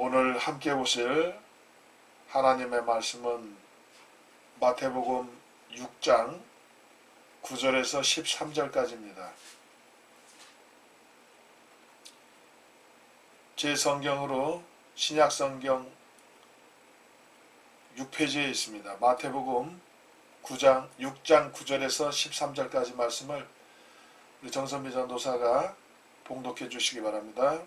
오늘 함께 보실 하나님의 말씀은 마태복음 6장 9절에서 13절까지입니다. 제 성경으로 신약 성경 6페이지에 있습니다. 마태복음 9장 6장 9절에서 13절까지 말씀을 정선미 전도사가 봉독해 주시기 바랍니다.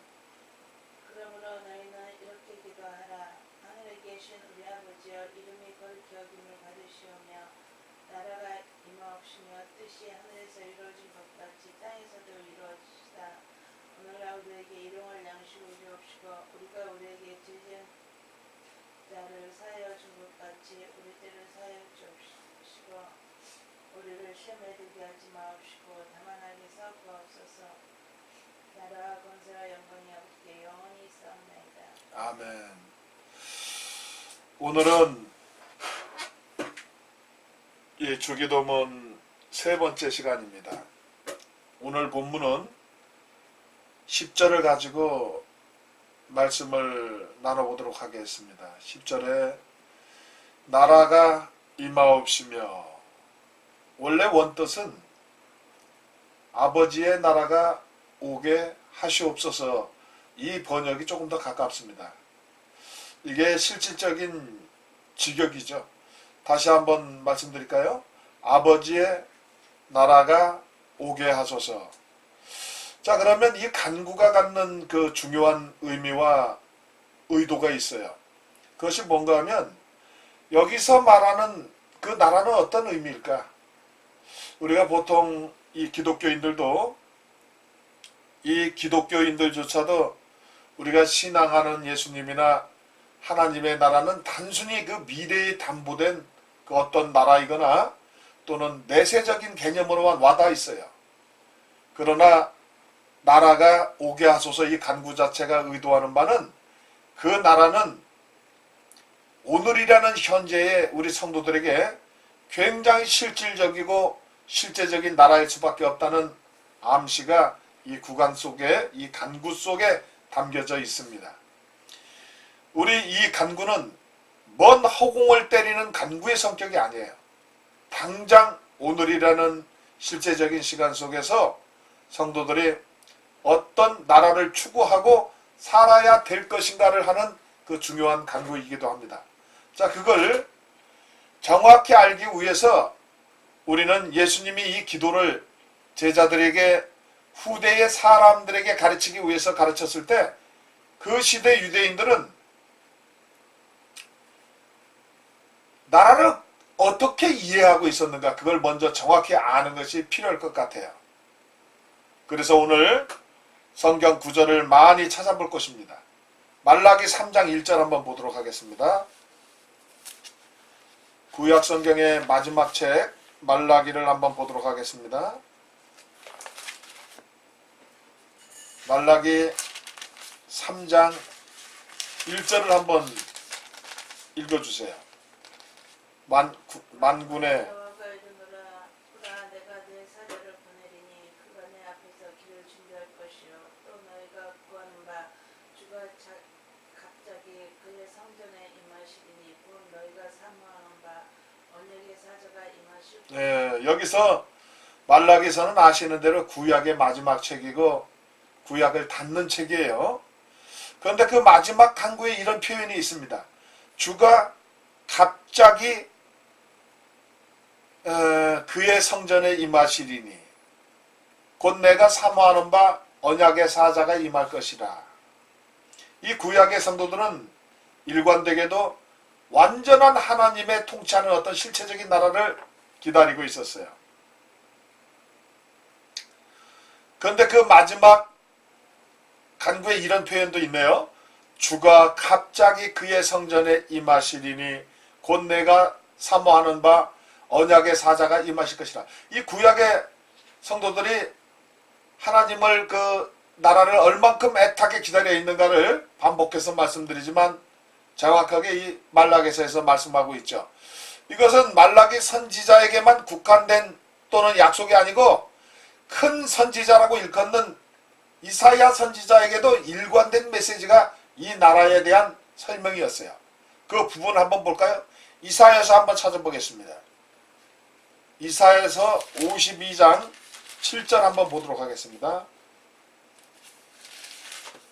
그러므로 너희는 이렇게 기도하라. 하늘에 계신 우리 아버지여 이름이 거룩히 여김을 받으시오며 나라가 임하옵시며 뜻이 하늘에서 이루어진 것 같이 땅에서도 이루어지시다. 오늘날 우리에게 일용할 양식을 주옵시고 우리가 우리에게 죄진 자를 사하여 준 것 같이 우리 죄를 사하여 주옵시고 우리를 시험에 들게 하지 마옵시고 다만 악에 싸우옵소서 나라와 권세와 영광이 아버지께 영원히 있사옵나이다. 아멘. 오늘은 이 주기도문 세 번째 시간입니다. 오늘 본문은 10절을 가지고 말씀을 나눠보도록 하겠습니다. 10절에 나라가 임하옵시며 원래 원뜻은 아버지의 나라가 오게 하시옵소서 이 번역이 조금 더 가깝습니다. 이게 실질적인 직역이죠. 다시 한번 말씀드릴까요? 아버지의 나라가 오게 하소서. 자, 그러면 이 간구가 갖는 그 중요한 의미와 의도가 있어요. 그것이 뭔가 하면 여기서 말하는 그 나라는 어떤 의미일까? 우리가 보통 이 기독교인들도 이 기독교인들조차도 우리가 신앙하는 예수님이나 하나님의 나라는 단순히 그 미래에 담보된 그 어떤 나라이거나 또는 내세적인 개념으로만 와닿아 있어요. 그러나 나라가 오게 하소서 이 간구 자체가 의도하는 바는 그 나라는 오늘이라는 현재의 우리 성도들에게 굉장히 실질적이고 실제적인 나라일 수밖에 없다는 암시가 이 구간 속에 이 간구 속에 담겨져 있습니다. 우리 이 간구는 먼 허공을 때리는 간구의 성격이 아니에요. 당장 오늘이라는 실제적인 시간 속에서 성도들이 어떤 나라를 추구하고 살아야 될 것인가를 하는 그 중요한 간구이기도 합니다. 자, 그걸 정확히 알기 위해서 우리는 예수님이 이 기도를 제자들에게 후대의 사람들에게 가르치기 위해서 가르쳤을 때 그 시대 유대인들은 나라를 어떻게 이해하고 있었는가 그걸 먼저 정확히 아는 것이 필요할 것 같아요. 그래서 오늘 성경 구절을 많이 찾아볼 것입니다. 말라기 3장 1절 한번 보도록 하겠습니다. 구약 성경의 마지막 책 말라기를 한번 보도록 하겠습니다. 말라기 3장 1절을 한번 읽어주세요. 만, 구- 만군의 여호와가 이르노라 보라 내가 내 사자를 보내리니 그가 내 앞에서 길을 준비할 것이요 또 너희가 구하는 바 주가 자, 갑자기 그의 성전에 임하시리니 곧 너희가 사모하는 바 언약의 사자가 임하실 예, 여기서 말라기서는 아시는 대로 구약의 마지막 책이고 구약을 닫는 책이에요. 그런데 그 마지막 강구에 이런 표현이 있습니다. 주가 갑자기 어, 그의 성전에 임하시리니 곧 내가 사모하는 바 언약의 사자가 임할 것이라. 이 구약의 성도들은 일관되게도 완전한 하나님의 통치하는 어떤 실체적인 나라를 기다리고 있었어요. 그런데 그 마지막 간구에 이런 표현도 있네요. 주가 갑자기 그의 성전에 임하시리니 곧 내가 사모하는 바 언약의 사자가 임하실 것이라. 이 구약의 성도들이 하나님을 그 나라를 얼만큼 애타게 기다려 있는가를 반복해서 말씀드리지만 정확하게 이 말라기서에서 말씀하고 있죠. 이것은 말라기 선지자에게만 국한된 또는 약속이 아니고 큰 선지자라고 일컫는 이사야 선지자에게도 일관된 메시지가 이 나라에 대한 설명이었어요. 그 부분 한번 볼까요? 이사야서 한번 찾아보겠습니다. 이사야서 52장 7절 한번 보도록 하겠습니다. 이사야서 52장 좋은 소식을 전하며 평화, 평화를 공포하며 복된 소식을 가져오며 구원을,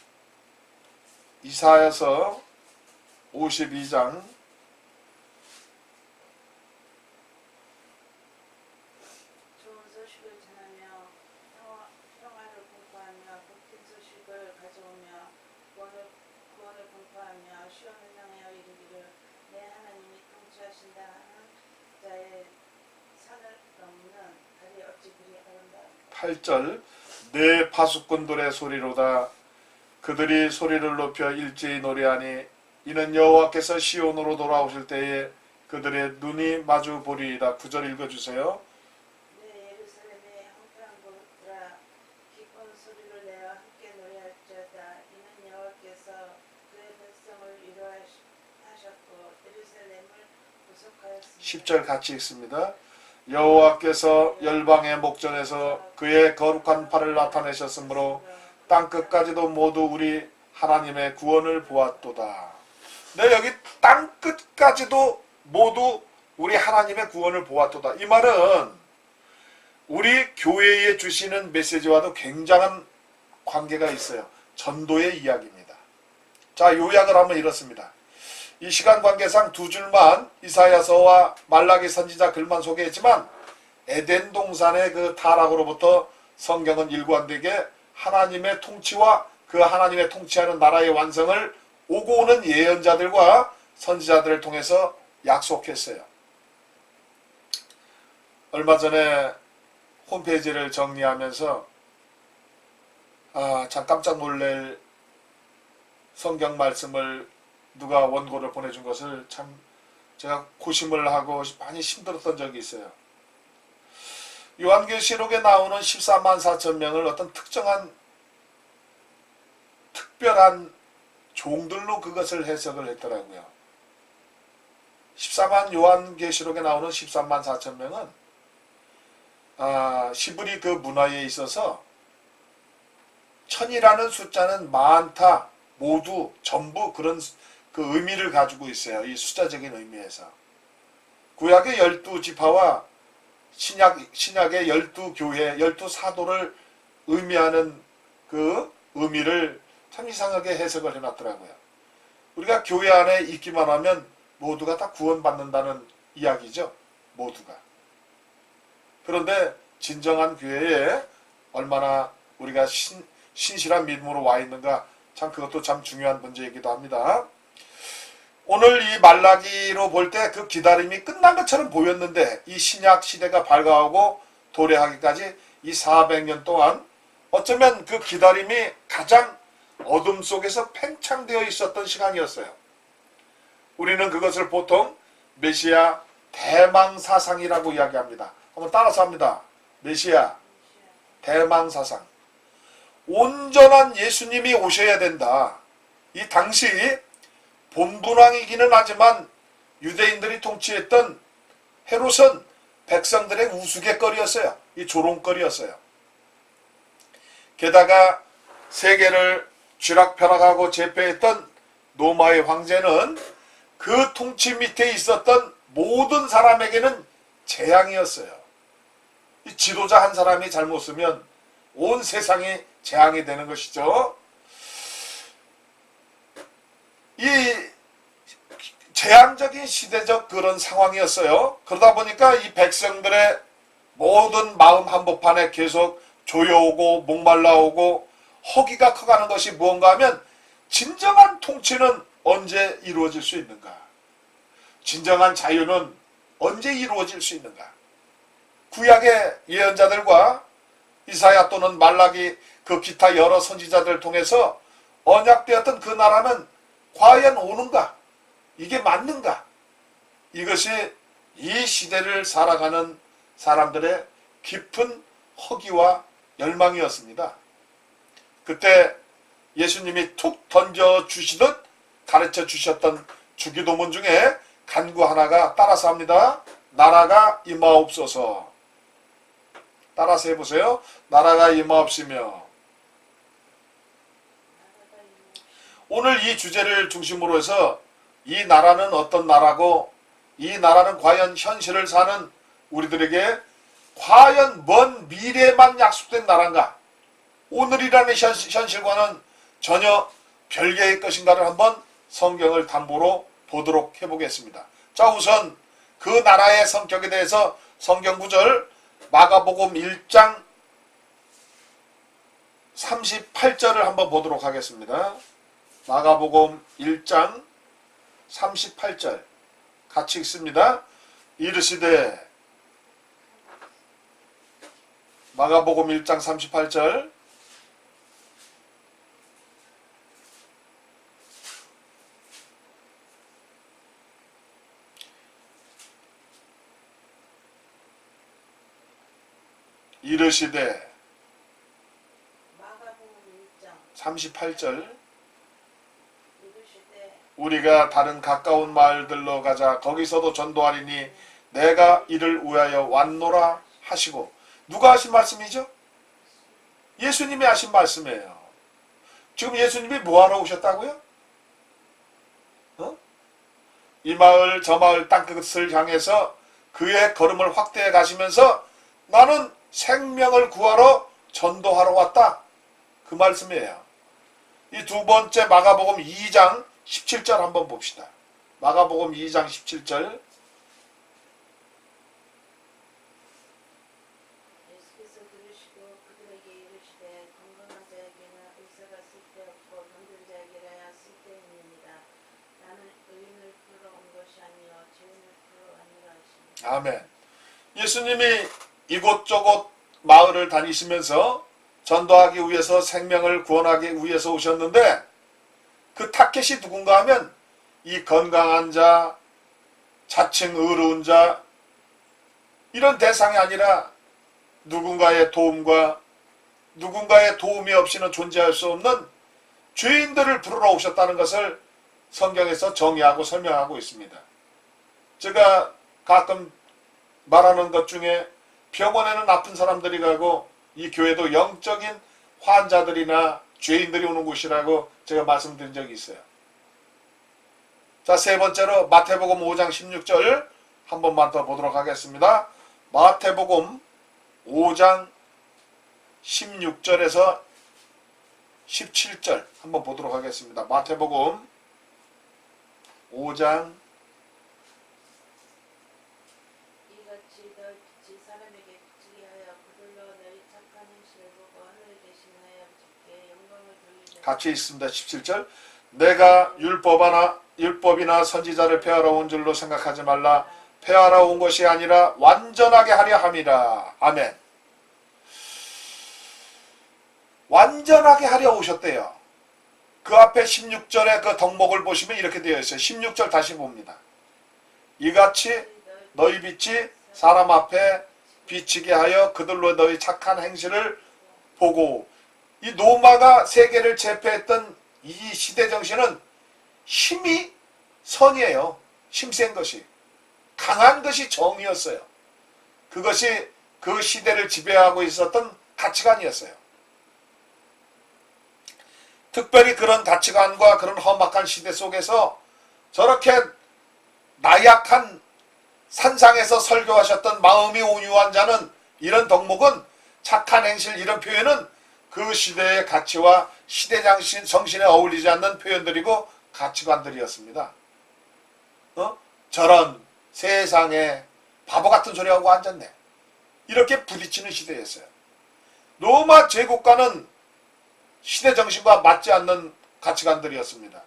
구원을 공포하며 시온을 향하여 이르기를 내 하나님이 통치하신다 하는 자의 산을 넘는 달이 어찌 그 리 아름다운가? 8절 내 파수꾼들의 소리로다 그들이 소리를 높여 일제히 노래하니 이는 여호와께서 시온으로 돌아오실 때에 그들의 눈이 마주 보리이다. 9절 읽어주세요. 내 예루살렘의 황폐한 곳들아 기쁜 소리를 내어 함께 노래할지어다. 이는 여호와께서 그의 백성을 위로하셨고 예루살렘을 구속하였습니다. 10절 같이 읽습니다. 여호와께서 열방의 목전에서 그의 거룩한 팔을 나타내셨으므로 땅 끝까지도 모두 우리 하나님의 구원을 보았도다. 네, 여기 땅 끝까지도 모두 우리 하나님의 구원을 보았도다. 이 말은 우리 교회에 주시는 메시지와도 굉장한 관계가 있어요. 전도의 이야기입니다. 자, 요약을 하면 이렇습니다. 이 시간 관계상 두 줄만 이사야서와 말라기 선지자 글만 소개했지만 에덴 동산의 그 타락으로부터 성경은 일관되게 하나님의 통치와 그 하나님의 통치하는 나라의 완성을 오고 오는 예언자들과 선지자들을 통해서 약속했어요. 얼마 전에 홈페이지를 정리하면서 아, 참 깜짝 놀랄 성경 말씀을 누가 원고를 보내준 것을 참 제가 고심을 하고 많이 힘들었던 적이 있어요. 요한계시록에 나오는 14만 4천 명을 어떤 특정한 특별한 종들로 그것을 해석을 했더라고요. 14만 요한계시록에 나오는 13만 4천 명은 아, 시브리 그 문화에 있어서 천이라는 숫자는 많다, 모두, 전부 그런 그 의미를 가지고 있어요. 이 숫자적인 의미에서. 구약의 열두 지파와 신약, 신약의 열두 교회, 열두 사도를 의미하는 그 의미를 참 이상하게 해석을 해놨더라고요. 우리가 교회 안에 있기만 하면 모두가 다 구원받는다는 이야기죠. 모두가. 그런데 진정한 교회에 얼마나 우리가 신, 신실한 믿음으로 와 있는가 참 그것도 참 중요한 문제이기도 합니다. 오늘 이 말라기로 볼 때 그 기다림이 끝난 것처럼 보였는데 이 신약 시대가 밝아오고 도래하기까지 이 400년 동안 어쩌면 그 기다림이 가장 어둠 속에서 팽창되어 있었던 시간이었어요. 우리는 그것을 보통 메시아 대망사상이라고 이야기합니다. 한번 따라서 합니다. 메시아 대망사상. 온전한 예수님이 오셔야 된다. 이 당시 본분왕이기는 하지만 유대인들이 통치했던 헤롯은 백성들의 우스갯거리였어요. 이 조롱거리였어요. 게다가 세계를 쥐락펴락하고 제패했던 노마의 황제는 그 통치 밑에 있었던 모든 사람에게는 재앙이었어요. 이 지도자 한 사람이 잘못 쓰면 온 세상이 재앙이 되는 것이죠. 이 재앙적인 시대적 그런 상황이었어요. 그러다 보니까 이 백성들의 모든 마음 한복판에 계속 조여오고 목말라오고 허기가 커가는 것이 무언가 하면 진정한 통치는 언제 이루어질 수 있는가? 진정한 자유는 언제 이루어질 수 있는가? 구약의 예언자들과 이사야 또는 말라기 그 기타 여러 선지자들을 통해서 언약되었던 그 나라는 과연 오는가? 이게 맞는가? 이것이 이 시대를 살아가는 사람들의 깊은 허기와 열망이었습니다. 그때 예수님이 툭 던져 주시듯 가르쳐 주셨던 주기도문 중에 간구 하나가 따라서 합니다. 나라가 임하옵소서. 따라서 해보세요. 나라가 임하옵시며. 오늘 이 주제를 중심으로 해서 이 나라는 어떤 나라고 이 나라는 과연 현실을 사는 우리들에게 과연 먼 미래에만 약속된 나라인가? 오늘이라는 현, 현실과는 전혀 별개의 것인가를 한번 성경을 담보로 보도록 해보겠습니다. 자, 우선 그 나라의 성격에 대해서 성경 구절 마가복음 1장 38절을 한번 보도록 하겠습니다. 마가복음 1장 38절 같이 읽습니다. 이르시되 마가복음 1장 38절 이르시되 마가복음 1장 38절 이르시되 우리가 다른 가까운 마을들로 가자 거기서도 전도하리니 내가 이를 위하여 왔노라 하시고 누가 하신 말씀이죠? 예수님이 하신 말씀이에요. 지금 예수님이 뭐하러 오셨다고요? 어? 이 마을 저 마을 땅끝을 향해서 그의 걸음을 확대해 가시면서 나는 생명을 구하러 전도하러 왔다. 그 말씀이에요. 이 두 번째 마가복음 2장 17절 한번 봅시다. 마가복음 2장 17절 예수께서 들으시고 그들에게 이르시되 건강한 자에게는 의사가 쓸데없고 병든 자에게라야 쓸데있느니라 나는 의인을 풀러 온 것이 아니요 죄인을 풀러 왔노라 하시니 아멘. 예수님이 이곳저곳 마을을 다니시면서 전도하기 위해서 생명을 구원하기 위해서 오셨는데 그 타켓이 누군가 하면 이 건강한 자, 자칭 의로운 자 이런 대상이 아니라 누군가의 도움과 누군가의 도움이 없이는 존재할 수 없는 죄인들을 부르러 오셨다는 것을 성경에서 정의하고 설명하고 있습니다. 제가 가끔 말하는 것 중에 병원에는 아픈 사람들이 가고 이 교회도 영적인 환자들이나 죄인들이 오는 곳이라고 제가 말씀드린 적이 있어요. 자, 세 번째로 마태복음 5장 16절 한 번만 더 보도록 하겠습니다. 마태복음 5장 16절에서 17절 한번 보도록 하겠습니다. 마태복음 5장 이같이 너희 빛이 사람에게 비치게 하여 그들로 너희 착한 행실을 보고 하늘에 계신 너희 아버지께 같이 있습니다. 17절. 내가 율법 하나 율법이나 선지자를 폐하러 온 줄로 생각하지 말라. 폐하러 온 것이 아니라 완전하게 하려 함이라. 아멘. 완전하게 하려 오셨대요. 그 앞에 16절의 그 덕목을 보시면 이렇게 되어 있어요. 16절 다시 봅니다. 이같이 너희 빛이 사람 앞에 비치게 하여 그들로 너희 착한 행실을 보고 이 노마가 세계를 제패했던 이 시대 정신은 힘이 선이에요. 힘센 것이. 강한 것이 정이었어요. 그것이 그 시대를 지배하고 있었던 가치관이었어요. 특별히 그런 가치관과 그런 험악한 시대 속에서 저렇게 나약한 산상에서 설교하셨던 마음이 온유한 자는 이런 덕목은 착한 행실 이런 표현은 그 시대의 가치와 시대 정신, 정신에 어울리지 않는 표현들이고 가치관들이었습니다. 어? 저런 세상에 바보 같은 소리하고 앉았네. 이렇게 부딪히는 시대였어요. 로마 제국과는 시대 정신과 맞지 않는 가치관들이었습니다.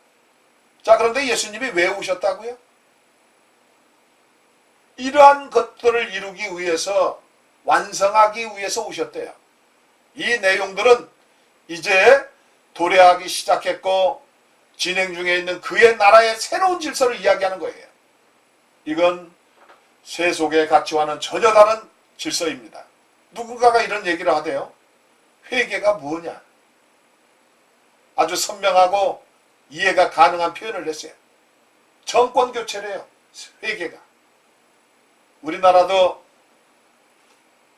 자, 그런데 예수님이 왜 오셨다고요? 이러한 것들을 이루기 위해서 완성하기 위해서 오셨대요. 이 내용들은 이제 도래하기 시작했고 진행 중에 있는 그의 나라의 새로운 질서를 이야기하는 거예요. 이건 세속의 가치와는 전혀 다른 질서입니다. 누군가가 이런 얘기를 하대요. 회개가 뭐냐? 아주 선명하고 이해가 가능한 표현을 했어요. 정권 교체래요. 회개가. 우리나라도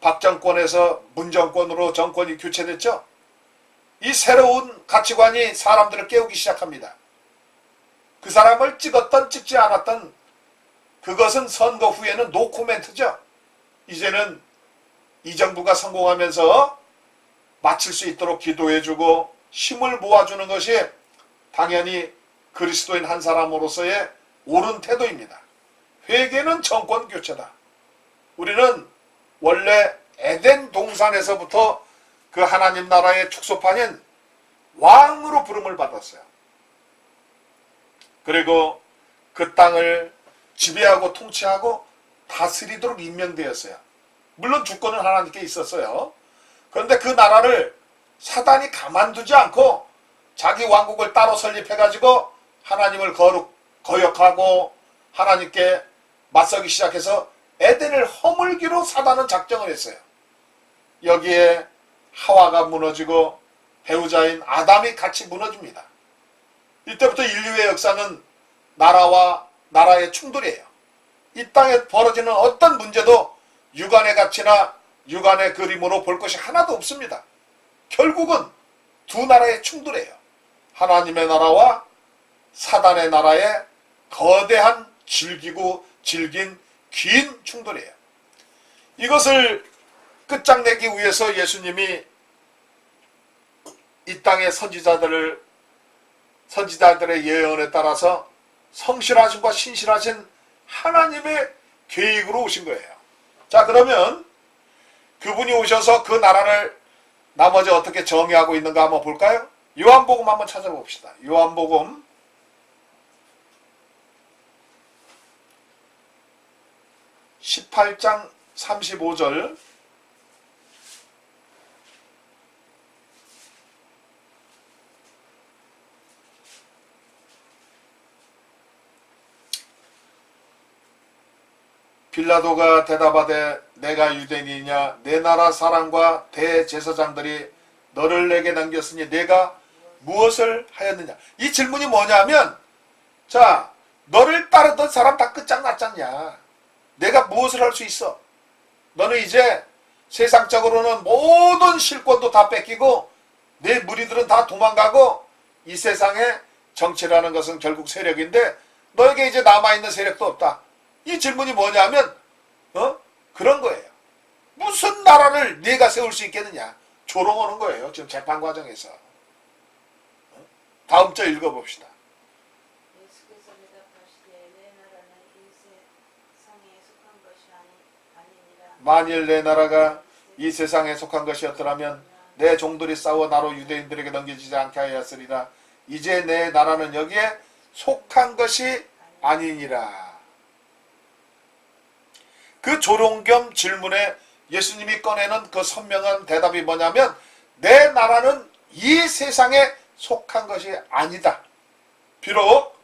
박 정권에서 문 정권으로 정권이 교체됐죠. 이 새로운 가치관이 사람들을 깨우기 시작합니다. 그 사람을 찍었던 찍지 않았던 그것은 선거 후에는 노코멘트죠. 이제는 이 정부가 성공하면서 마칠 수 있도록 기도해주고 힘을 모아주는 것이 당연히 그리스도인 한 사람으로서의 옳은 태도입니다. 회개는 정권 교체다. 우리는 원래 에덴 동산에서부터 그 하나님 나라의 축소판인 왕으로 부름을 받았어요. 그리고 그 땅을 지배하고 통치하고 다스리도록 임명되었어요. 물론 주권은 하나님께 있었어요. 그런데 그 나라를 사단이 가만두지 않고 자기 왕국을 따로 설립해가지고 하나님을 거룩, 거역하고 하나님께 맞서기 시작해서 에덴을 허물기로 사단은 작정을 했어요. 여기에 하와가 무너지고 배우자인 아담이 같이 무너집니다. 이때부터 인류의 역사는 나라와 나라의 충돌이에요. 이 땅에 벌어지는 어떤 문제도 육안의 가치나 육안의 그림으로 볼 것이 하나도 없습니다. 결국은 두 나라의 충돌이에요. 하나님의 나라와 사단의 나라의 거대한 질기고 질긴 긴 충돌이에요. 이것을 끝장내기 위해서 예수님이 이 땅의 선지자들을 선지자들의 예언에 따라서 성실하신과 신실하신 하나님의 계획으로 오신 거예요. 자, 그러면 그분이 오셔서 그 나라를 나머지 어떻게 정의하고 있는가 한번 볼까요? 요한복음 한번 찾아봅시다. 요한복음 18장 35절. 빌라도가 대답하되 내가 유대인이냐? 내 나라 사람과 대제사장들이 너를 내게 남겼으니 내가 무엇을 하였느냐? 이 질문이 뭐냐면 자 너를 따르던 사람 다 끝장났잖냐 내가 무엇을 할 수 있어 너는 이제 세상적으로는 모든 실권도 다 뺏기고 내 무리들은 다 도망가고 이 세상의 정치라는 것은 결국 세력인데 너에게 이제 남아있는 세력도 없다 이 질문이 뭐냐면 어 그런 거예요. 무슨 나라를 네가 세울 수 있겠느냐 조롱하는 거예요. 지금 재판 과정에서. 어? 다음 절 읽어봅시다. 예수께서 대답하시되 내 나라는 이 세상에 속한 것이 아니, 아니니라 만일 내 나라가 이 세상에 속한 것이었더라면 내 종들이 싸워 나로 유대인들에게 넘겨지지 않게 하였으리라. 이제 내 나라는 여기에 속한 것이 아니니라. 그 조롱 겸 질문에 예수님이 꺼내는 그 선명한 대답이 뭐냐면 내 나라는 이 세상에 속한 것이 아니다. 비록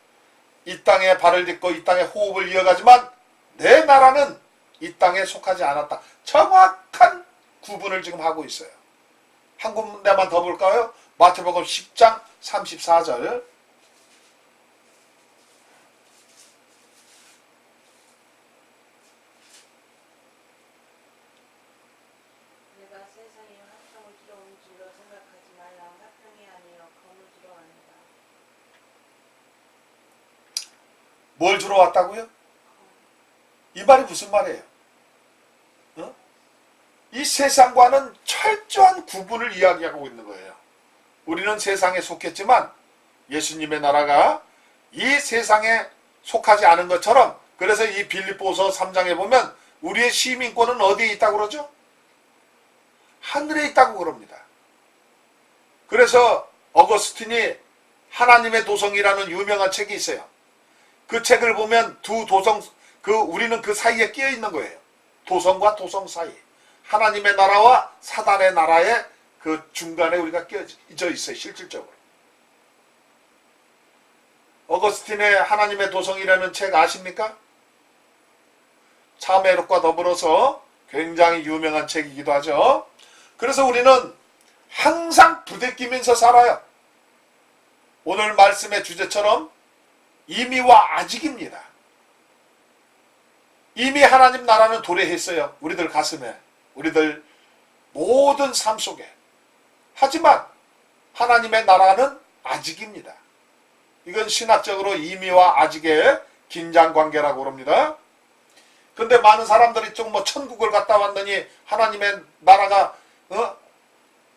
이 땅에 발을 딛고 이 땅에 호흡을 이어가지만 내 나라는 이 땅에 속하지 않았다. 정확한 구분을 지금 하고 있어요. 한 군데만 더 볼까요? 마태복음 10장 34절. 내가 세상에 화평을 들어온 줄로 생각하지 말라 화평이 아니요 검을 들어왔느라 뭘 주러 왔다고요? 이 말이 무슨 말이에요? 어? 이 세상과는 철저한 구분을 이야기하고 있는 거예요. 우리는 세상에 속했지만 예수님의 나라가 이 세상에 속하지 않은 것처럼 그래서 이 빌립보서 3장에 보면 우리의 시민권은 어디에 있다고 그러죠? 하늘에 있다고 그럽니다. 그래서 어거스틴이 하나님의 도성이라는 유명한 책이 있어요. 그 책을 보면 두 도성 그 우리는 그 사이에 끼어 있는 거예요. 도성과 도성 사이. 하나님의 나라와 사단의 나라의 그 중간에 우리가 끼어져 있어요. 실질적으로. 어거스틴의 하나님의 도성이라는 책 아십니까? 참회록과 더불어서 굉장히 유명한 책이기도 하죠. 그래서 우리는 항상 부대끼면서 살아요. 오늘 말씀의 주제처럼 이미와 아직입니다. 이미 하나님 나라는 도래했어요. 우리들 가슴에. 우리들 모든 삶 속에. 하지만 하나님의 나라는 아직입니다. 이건 신학적으로 이미와 아직의 긴장 관계라고 그럽니다. 근데 많은 사람들이 좀 뭐 천국을 갔다 왔더니 하나님의 나라가 어?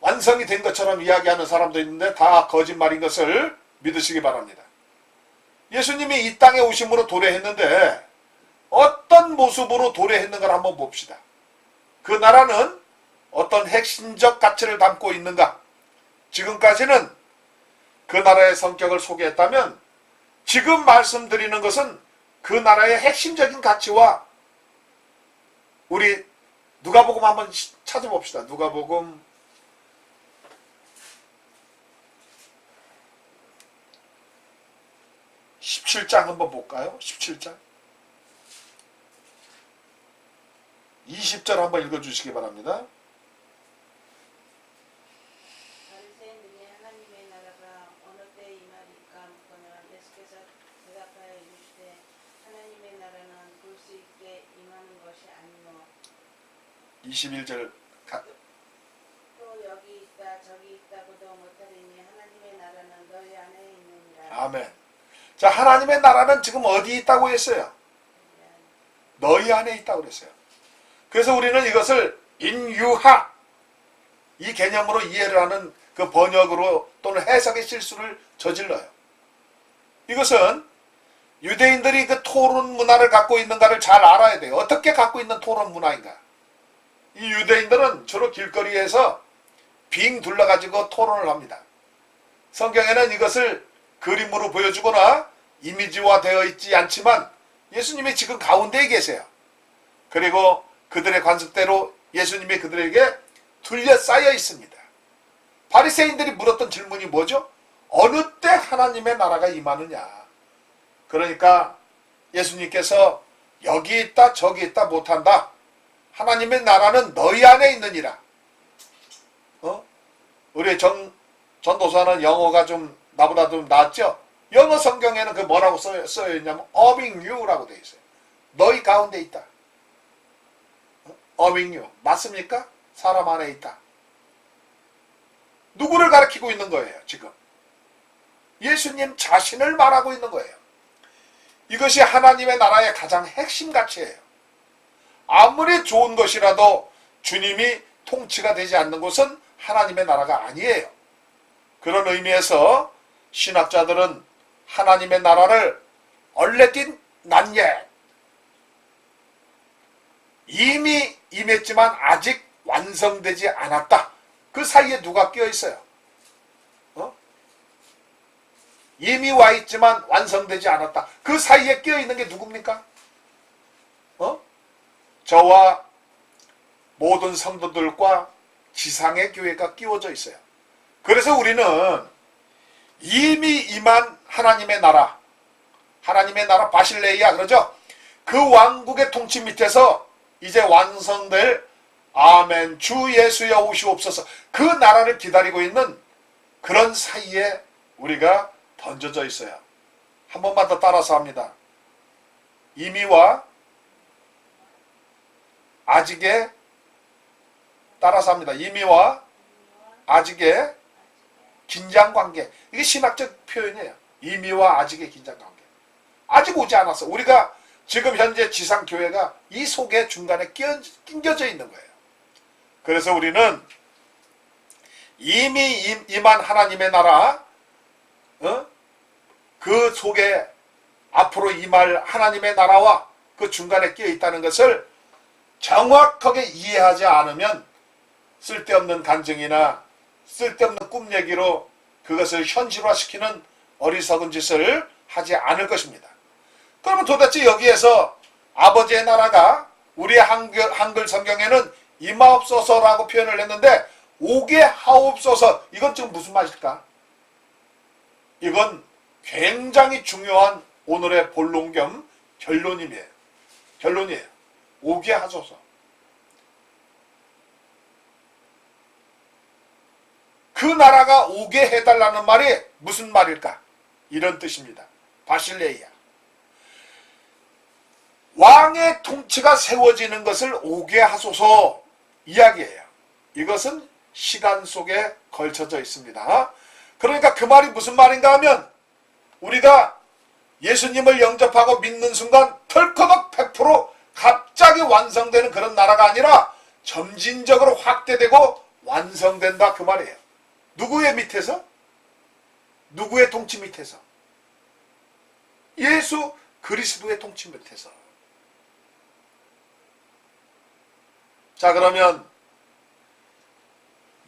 완성이 된 것처럼 이야기하는 사람도 있는데 다 거짓말인 것을 믿으시기 바랍니다. 예수님이 이 땅에 오심으로 도래했는데 어떤 모습으로 도래했는가를 한번 봅시다. 그 나라는 어떤 핵심적 가치를 담고 있는가? 지금까지는 그 나라의 성격을 소개했다면 지금 말씀드리는 것은 그 나라의 핵심적인 가치와 우리 누가복음 한번 시- 찾아봅시다. 누가복음 17장 한번 볼까요? 17장 20절 한번 읽어주시기 바랍니다. 바리새인들이 하나님의 나라가 어느 때 임하리까 묻거늘 예수께서 대답하여 이르시되 하나님의 나라는 볼수 있게 임하는 것이 아니요 21절 가, 또 여기 있다 저기 있다고도 못하리니 하나님의 나라는 너희 안에 있느니라 아멘. 자, 하나님의 나라는 지금 어디 있다고 했어요? 너희 안에 있다고 그랬어요. 그래서 우리는 이것을 인유하 이 개념으로 이해를 하는 그 번역으로 또는 해석의 실수를 저질러요. 이것은 유대인들이 그 토론 문화를 갖고 있는가를 잘 알아야 돼요. 어떻게 갖고 있는 토론 문화인가? 이 유대인들은 주로 길거리에서 빙 둘러가지고 토론을 합니다. 성경에는 이것을 그림으로 보여주거나 이미지화 되어 있지 않지만 예수님이 지금 가운데에 계세요. 그리고 그들의 관습대로 예수님이 그들에게 둘러싸여 있습니다. 바리새인들이 물었던 질문이 뭐죠? 어느 때 하나님의 나라가 임하느냐? 그러니까 예수님께서 여기 있다 저기 있다 못한다. 하나님의 나라는 너희 안에 있느니라. 어? 우리 전 전도사는 영어가 좀 나보다 좀 낫죠? 영어 성경에는 그 뭐라고 써, 써 있냐면 어빙 유라고 되어 있어요. 너희 가운데 있다. 어빙 유 맞습니까? 사람 안에 있다. 누구를 가리키고 있는 거예요, 지금? 예수님 자신을 말하고 있는 거예요. 이것이 하나님의 나라의 가장 핵심 가치예요. 아무리 좋은 것이라도 주님이 통치가 되지 않는 곳은 하나님의 나라가 아니에요. 그런 의미에서 신학자들은 하나님의 나라를 얼레딘 난예 이미 임했지만 아직 완성되지 않았다. 그 사이에 누가 끼어 있어요? 어? 이미 와 있지만 완성되지 않았다. 그 사이에 끼어 있는 게 누굽니까? 어? 저와 모든 성도들과 지상의 교회가 끼워져 있어요. 그래서 우리는 이미 임한 하나님의 나라, 하나님의 나라 바실레이아 그러죠? 그 왕국의 통치 밑에서 이제 완성될 아멘 주 예수여 오시옵소서 그 나라를 기다리고 있는 그런 사이에 우리가 던져져 있어요. 한 번만 더 따라서 합니다. 이미와 아직의 따라서 합니다. 이미와 아직의 긴장 관계. 이게 신학적 표현이에요. 이미와 아직의 긴장 관계. 아직 오지 않았어. 우리가 지금 현재 지상 교회가 이 속에 중간에 낑겨져 있는 거예요. 그래서 우리는 이미 임- 임한 하나님의 나라, 어? 그 속에 앞으로 임할 하나님의 나라와 그 중간에 끼어 있다는 것을 정확하게 이해하지 않으면 쓸데없는 간증이나 쓸데없는 꿈 얘기로 그것을 현실화시키는 어리석은 짓을 하지 않을 것입니다. 그러면 도대체 여기에서 아버지의 나라가 우리의 한글, 한글 성경에는 임하옵소서라고 표현을 했는데 오게 하옵소서 이건 지금 무슨 말일까? 이건 굉장히 중요한 오늘의 본론 겸 결론이에요. 결론이에요. 오게 하소서. 그 나라가 오게 해달라는 말이 무슨 말일까? 이런 뜻입니다. 바실레이아. 왕의 통치가 세워지는 것을 오게 하소서 이야기예요. 이것은 시간 속에 걸쳐져 있습니다. 그러니까 그 말이 무슨 말인가 하면 우리가 예수님을 영접하고 믿는 순간 덜커덕 100% 갑자기 완성되는 그런 나라가 아니라 점진적으로 확대되고 완성된다 그 말이에요. 누구의 밑에서? 누구의 통치 밑에서? 예수 그리스도의 통치 밑에서. 자 그러면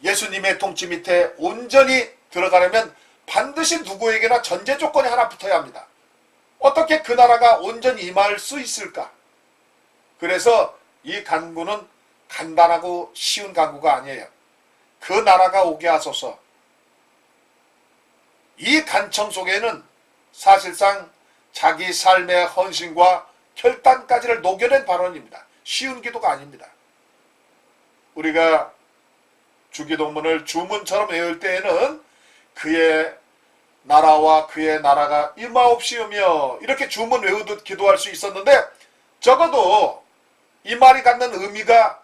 예수님의 통치 밑에 온전히 들어가려면 반드시 누구에게나 전제 조건이 하나 붙어야 합니다. 어떻게 그 나라가 온전히 임할 수 있을까? 그래서 이 간구는 간단하고 쉬운 간구가 아니에요. 그 나라가 오게 하소서. 이 간청 속에는 사실상 자기 삶의 헌신과 혈단까지를 녹여낸 발언입니다. 쉬운 기도가 아닙니다. 우리가 주기도문을 주문처럼 외울 때에는 그의 나라와 그의 나라가 임하옵시오며 이렇게 주문 외우듯 기도할 수 있었는데 적어도 이 말이 갖는 의미가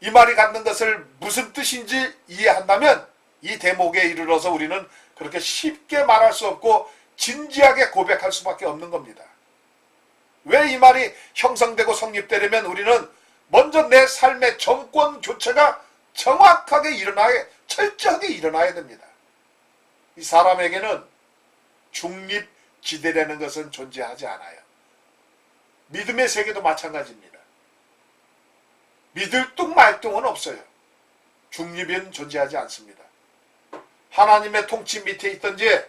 이 말이 갖는 것을 무슨 뜻인지 이해한다면 이 대목에 이르러서 우리는 그렇게 쉽게 말할 수 없고 진지하게 고백할 수밖에 없는 겁니다. 왜 이 말이 형성되고 성립되려면 우리는 먼저 내 삶의 정권 교체가 정확하게 일어나야, 철저하게 일어나야 됩니다. 이 사람에게는 중립 지대라는 것은 존재하지 않아요. 믿음의 세계도 마찬가지입니다. 믿을 뚱 말 뚱은 없어요. 중립은 존재하지 않습니다. 하나님의 통치 밑에 있든지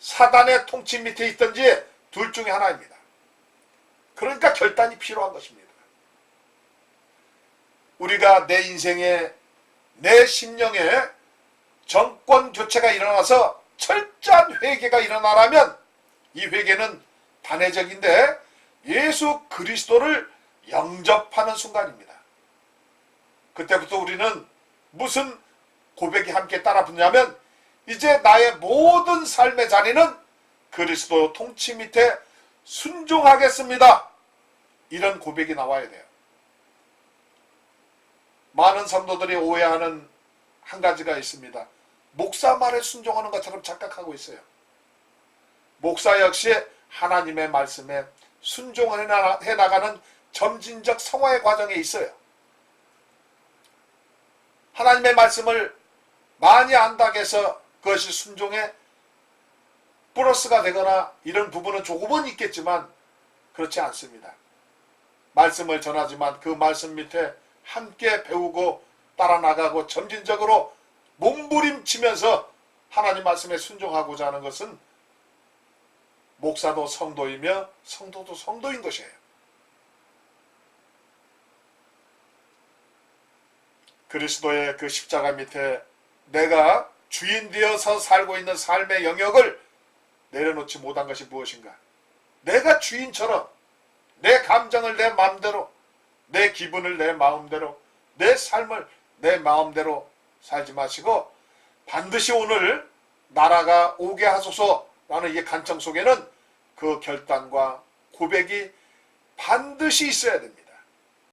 사단의 통치 밑에 있든지 둘 중에 하나입니다. 그러니까 결단이 필요한 것입니다. 우리가 내 인생에 내 심령에 정권 교체가 일어나서 철저한 회개가 일어나라면 이 회개는 단회적인데 예수 그리스도를 영접하는 순간입니다. 그때부터 우리는 무슨 고백이 함께 따라 붙냐면 이제 나의 모든 삶의 자리는 그리스도 통치 밑에 순종하겠습니다. 이런 고백이 나와야 돼요. 많은 성도들이 오해하는 한 가지가 있습니다. 목사 말에 순종하는 것처럼 착각하고 있어요. 목사 역시 하나님의 말씀에 순종을 해나- 해나가는 점진적 성화의 과정에 있어요. 하나님의 말씀을 많이 안다고 해서 그것이 순종의 플러스가 되거나 이런 부분은 조금은 있겠지만 그렇지 않습니다. 말씀을 전하지만 그 말씀 밑에 함께 배우고 따라 나가고 점진적으로 몸부림치면서 하나님 말씀에 순종하고자 하는 것은 목사도 성도이며 성도도 성도인 것이에요. 그리스도의 그 십자가 밑에 내가 주인 되어서 살고 있는 삶의 영역을 내려놓지 못한 것이 무엇인가? 내가 주인처럼 내 감정을 내 마음대로 내 기분을 내 마음대로 내 삶을 내 마음대로 살지 마시고 반드시 오늘 나라가 오게 하소서라는 이 간청 속에는 그 결단과 고백이 반드시 있어야 됩니다.